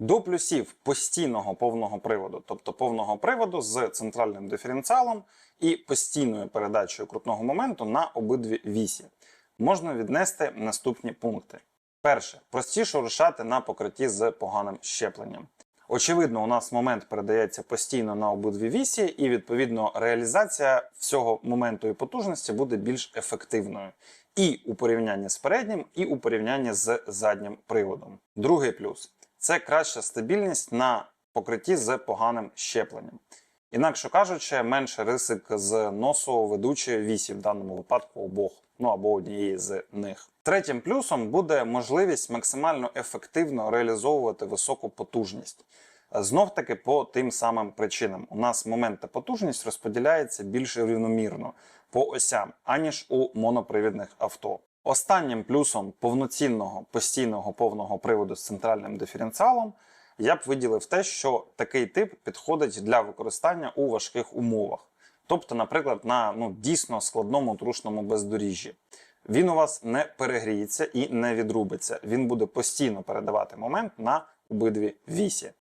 До плюсів постійного повного приводу, тобто повного приводу з центральним диференціалом і постійною передачею крутного моменту на обидві вісі, можна віднести наступні пункти. Перше, простіше рушати на покритті з поганим щепленням. Очевидно, у нас момент передається постійно на обидві вісі, і відповідно реалізація всього моменту і потужності буде більш ефективною і у порівнянні з переднім, і у порівнянні з заднім приводом. Другий плюс це краща стабільність на покритті з поганим щепленням. Інакше кажучи, менше ризик з носу ведучої вісі, в даному випадку обох, ну або однієї з них. Третім плюсом буде можливість максимально ефективно реалізовувати високу потужність. Знов таки по тим самим причинам. У нас момент та потужність розподіляється більш рівномірно по осям, аніж у монопривідних авто. Останнім плюсом повноцінного постійного повного приводу з центральним диференціалом я б виділив те, що такий тип підходить для використання у важких умовах. Тобто, наприклад, на ну, дійсно складному трушному бездоріжжі. Він у вас не перегріється і не відрубиться. Він буде постійно передавати момент на обидві вісі.